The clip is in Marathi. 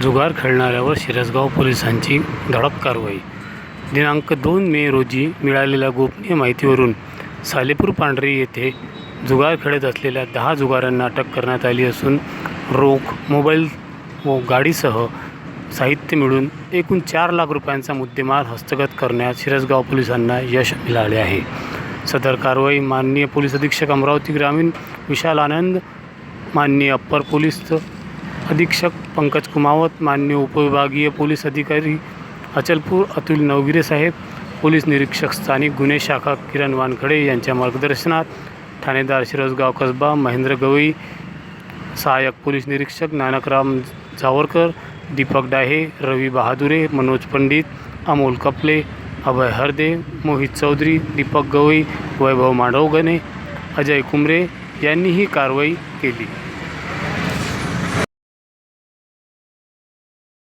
जुगार खेळणाऱ्यावर शिरसगाव पोलिसांची धडक कारवाई. दिनांक दोन मे रोजी मिळालेल्या गोपनीय माहितीवरून सालेपूर पांढरी येथे जुगार खेळत असलेल्या दहा जुगारांना अटक करण्यात आली असून रोख मोबाईल व गाडीसह साहित्य मिळून एकूण चार लाख रुपयांचा मुद्देमाल हस्तगत करण्यात शिरसगाव पोलिसांना यश मिळाले आहे. सदर कारवाई माननीय पोलीस अधीक्षक अमरावती ग्रामीण विशाल आनंद माननीय अप्पर पोलीस अधीक्षक पंकज कुमावत मान्य उपविभागीय पोलीस अधिकारी अचलपूर अतुल नवगिरे साहेब पोलीस निरीक्षक स्थानिक गुन्हे शाखा किरण वानखडे यांच्या मार्गदर्शनात ठाणेदार शिरसगाव कसबा महेंद्र गवई सहाय्यक पोलीस निरीक्षक नानकराम जावरकर दीपक डाहे रवी बहादुरे मनोज पंडित अमोल कपले अभय हरदे मोहित चौधरी दीपक गवई वैभव मांडवगणे अजय कुमरे यांनी ही कारवाई केली.